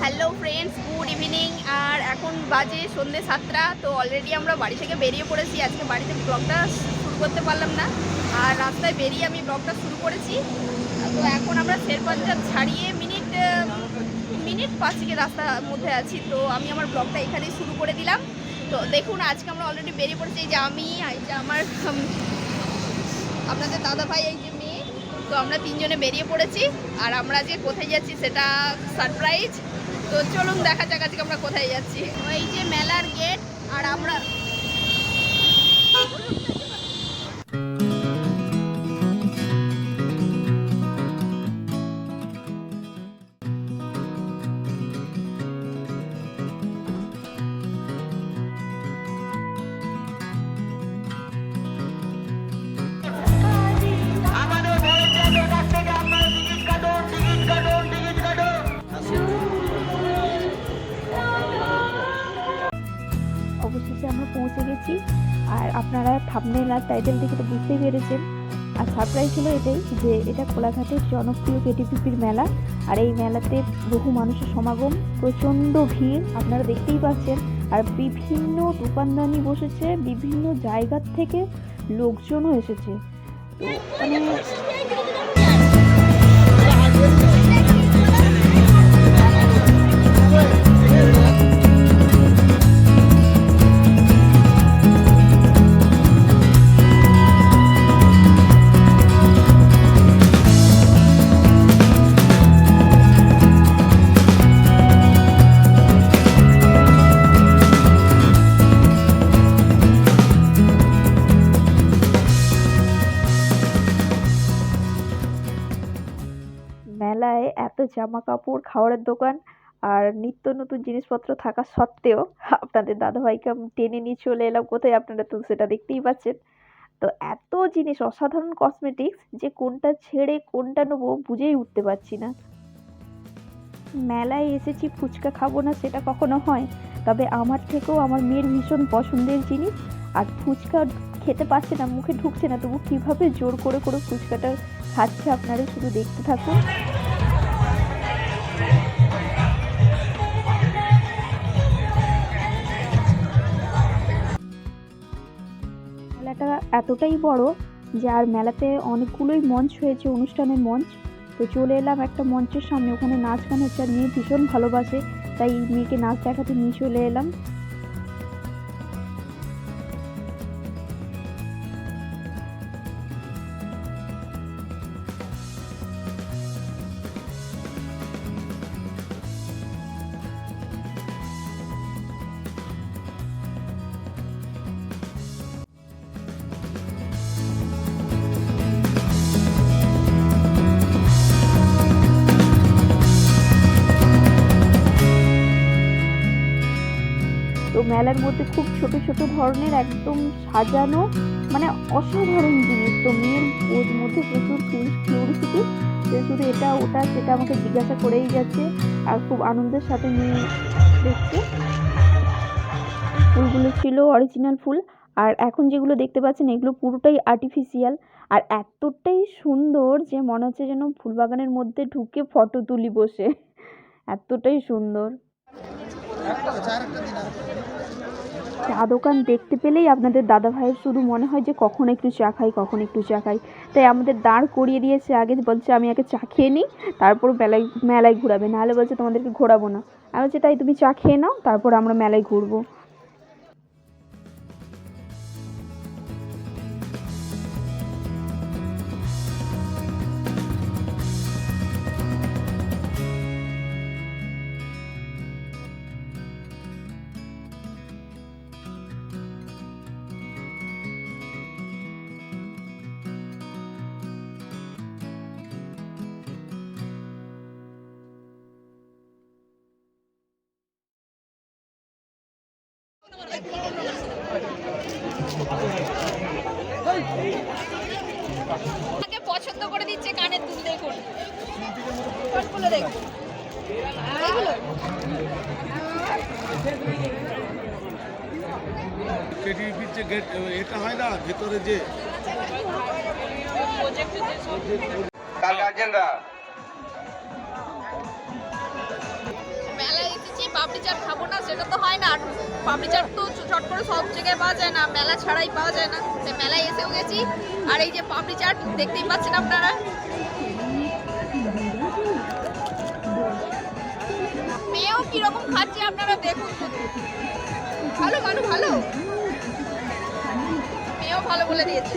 Hello friends good evening আর এখন বাজে সন্ধ্যে সাতটা, তো অলরেডি আমরা বাড়ি থেকে বেরিয়ে পড়েছি। আজকে বাড়িতে ব্লগটা শুরু করতে পারলাম না। আর রাস্তায় বেরিয়ে আমি ব্লগটা শুরু করেছি। তো এখন আমরা শেরপাঞ্জাব ছাড়িয়ে মিনিট মিনিট পাঁচেকের রাস্তার মধ্যে আছি। তো আমি আমার ব্লগটা এখানেই শুরু করে দিলাম। তো দেখুন, আজকে আমরা অলরেডি বেরিয়ে পড়েছি। যে আমি আমার আপনাদের দাদা ভাই, এই যে মেয়ে। তো আমরা তিনজনে বেরিয়ে পড়েছি। আর আমরা যে কোথায় যাচ্ছি সেটা সারপ্রাইজ তো চলুন দেখা যাক আজকে আমরা কোথায় যাচ্ছি। ওই যে মেলার গেট আর আমরা আমরা পৌঁছে গেছি। আর আপনারা থামনেল আর টাইটেল দেখে তো বুঝতেই পেরেছেন। আর সারপ্রাইজ হলো এটাই যে এটা কোলাঘাটের জনপ্রিয় কেটিপিপির মেলা। আর এই মেলাতে বহু মানুষের সমাগম, প্রচণ্ড ভিড়, আপনারা দেখতেই পাচ্ছেন। আর বিভিন্ন দোকানদানি বসেছে, বিভিন্ন জায়গার থেকে লোকজনও এসেছে। তো মানে এত জামা কাপড় খাবারের দোকান আর নিত্য নতুন জিনিসপত্র থাকা সত্ত্বেও আপনাদের দাদাভাইকে আমি টেনে নিয়ে চলে এলাম। কোথায় আপনারা তো সেটা দেখতেই পাচ্ছেন। তো এত জিনিস, অসাধারণ কসমেটিক্স যে কোনটা ছেড়ে কোনটা নেব বুঝেই উঠতে পারছি না। মেলায় এসেছি, ফুচকা খাব না সেটা কখনো হয়। তবে আমার থেকেও আমার মেয়ের ভীষণ পছন্দের জিনিস। আর ফুচকা খেতে পারছে না, মুখে ঢুকছে না, তবু কীভাবে জোর করে করে ফুচকাটা খাচ্ছে আপনারা শুধু দেখতে থাকুন। মেলাটা এতটাই বড় যে আর মেলাতে অনেকগুলোই মঞ্চ হয়েছে, অনুষ্ঠানের মঞ্চ। তো চলে এলাম একটা মঞ্চের সামনে, ওখানে নাচ গান হচ্ছে আর মেয়ে ভীষণ ভালোবাসে, তাই মেয়েকে নাচ দেখাতে নিয়ে চলে এলাম। তো মেলার মধ্যে খুব ছোট ছোট ধরনের একদম সাজানো মানে অসাধারণ জিনিস। তো মেয়ের ওর মধ্যে প্রচুর কিউরিসিটি যে শুধু এটা, ওটা, সেটা আমাকে জিজ্ঞাসা করেই যাচ্ছে। আর খুব আনন্দের সাথে মেয়ে দেখছে। ফুলগুলো ছিল অরিজিনাল ফুল। আর এখন যেগুলো দেখতে পাচ্ছেন, এগুলো পুরোটাই আর্টিফিশিয়াল আর এতটাই সুন্দর যে মনে হচ্ছে যেন ফুলবাগানের মধ্যে ঢুকে ফটো তুলি বসে। এতটাই সুন্দর। চা দোকান দেখতে পেলেই আপনাদের দাদা ভাইয়ের শুধু মনে হয় যে কখন একটু চা খাই, কখন একটু চা খাই। তাই আমাদের দাঁড় করিয়ে দিয়েছে আগে, বলছে আমি আগে চা খেয়ে নিই, তারপর মেলায় মেলায় ঘুরাবে, নাহলে বলছে তোমাদেরকে ঘোরাবো না। আমি বলছি, তাই তুমি চা খেয়ে নাও, তারপর আমরা মেলায় ঘুরবো। আমাকে পছন্দ করে দিচ্ছে কানের দুল দেখুন কোনগুলো দেখুন কেটিভির যে গেট এটা হয় না? ভেতরে যে গার্জেনরা সেটা তো হয় না, আর চাট তো চট করে সব জায়গায় পাওয়া যায় না, মেলা ছাড়াই পাওয়া যায় না। সে মেলায় এসেও গেছি, আর এই যে চাট দেখতেই পাচ্ছেন আপনারা। মেয়েও কীরকম খাচ্ছে আপনারা দেখুন। ভালো ভালো ভালো। মেয়েও ভালো বলে দিয়েছে।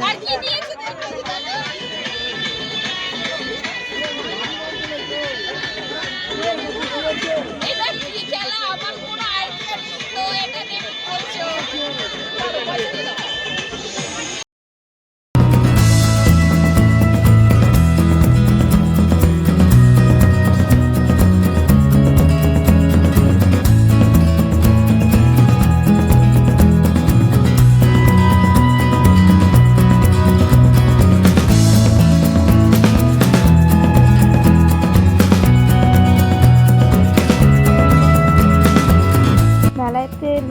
আর কি দিয়েছে?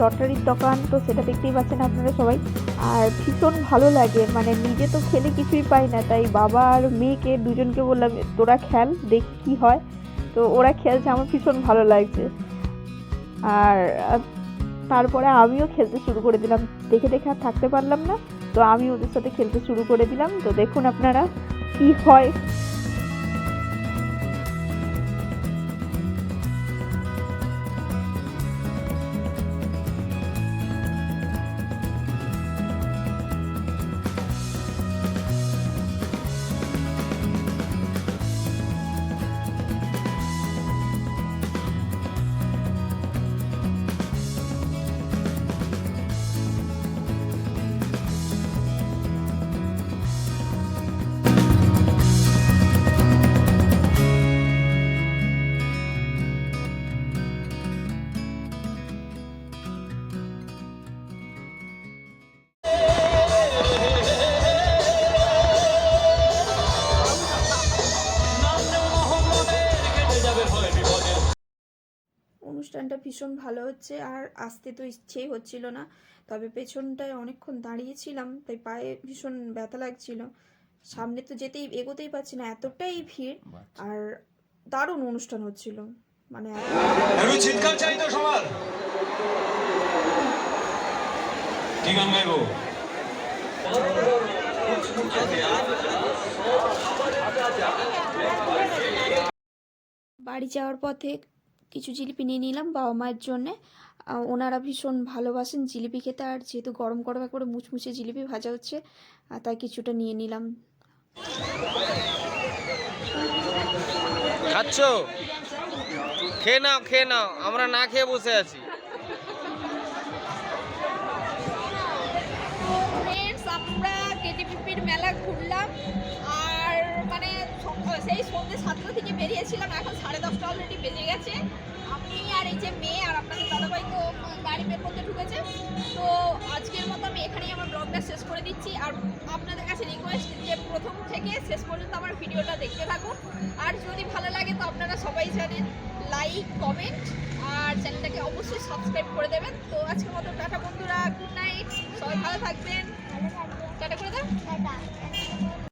লটারির দোকান তো সেটা দেখতেই পাচ্ছেন আপনারা সবাই। আর ভীষণ ভালো লাগে মানে নিজে তো খেলে কিছুই পাই না, তাই বাবা আর মেয়েকে দুজনকে বললাম, তোরা খেল, দেখ কি হয়। তো ওরা খেলছে, আমার ভীষণ ভালো লাগছে। আর তারপরে আমিও খেলতে শুরু করে দিলাম। দেখে দেখে আর থাকতে পারলাম না, তো আমি ওদের সাথে খেলতে শুরু করে দিলাম। তো দেখুন আপনারা কি হয়। অনুষ্ঠানটা ভীষণ ভালো হচ্ছে আর আসতে তো ইচ্ছেই হচ্ছিল না। তবে পেছনটায় অনেকক্ষণ দাঁড়িয়েছিলাম তাই পায়ে ভীষণ ব্যথা লাগছিল। সামনে তো যেতেই এগোতেই পারছি না এতটাই ভিড় আর দারুণ অনুষ্ঠান হচ্ছিল। মানে চিৎকার চাই তো সবার। কি গান গাইবো? বাড়ি যাওয়ার পথে কিছু জিলিপি নিয়ে নিলাম বাবা মায়ের জন্যে। ওনারা ভীষণ ভালোবাসেন জিলিপি খেতে আর যেহেতু গরম গরম একবারে মুচমুচে জিলিপি ভাজা হচ্ছে আর তাই কিছুটা নিয়ে নিলাম। খাচ্ছ? খেয়ে নাও খেয়ে নাও। আমরা না খেয়ে বসে আছি। আমরা কেটিপিপির মেলা ঘুরলাম। আর মানে সেই সন্ধ্যে সাতটা থেকে বেরিয়েছিলাম, এখন সাড়ে দশটা অলরেডি বেজে গেছে। আমি আর এই যে মেয়ে আর আপনাদের দাদাভাই তো গাড়ি বের করতে ঢুকেছে। তো আজকের মতো আমি এখানেই আমার ব্লগটা শেষ করে দিচ্ছি। আর আপনাদের কাছে রিকোয়েস্ট যে প্রথম থেকে শেষ পর্যন্ত আমার ভিডিওটা দেখতে থাকুন। আর যদি ভালো লাগে তো আপনারা সবাই জানেন লাইক কমেন্ট আর চ্যানেলটাকে অবশ্যই সাবস্ক্রাইব করে দেবেন। তো আজকের মতো টাটা বন্ধুরা গুড নাইট সবাই ভালো থাকবেন।